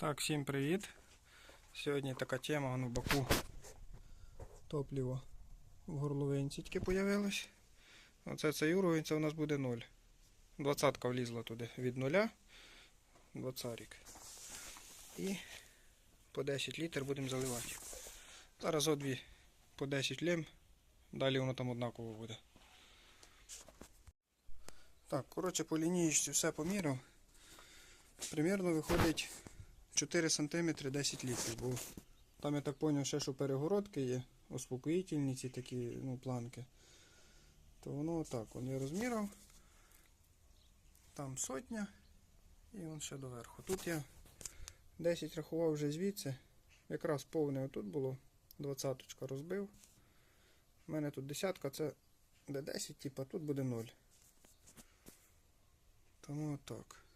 Так, всім привіт. Сьогодні така тема вон в боку. Топливо в горловинці тільки появилось. Оце цей уровень, це у нас буде 0. Двадцятка влізла туди від нуля. Двадцарик. І по 10 літр будемо заливати. Зараз одві по 10 лім. Далі воно там однаково буде. Так, коротше, по лінієчці все поміряв. Примірно виходить 4 см 10 літрів, бо там я так зрозумів, ще що перегородки є, успокоїтельні ці такі ну, планки. То воно отак. Вон я розміряв. Там сотня і вон ще доверху. Тут я 10 рахував вже звідси. Якраз повне отут було. Двадцяточка розбив. У мене тут десятка, це де 10, типа тут буде 0. Тому отак.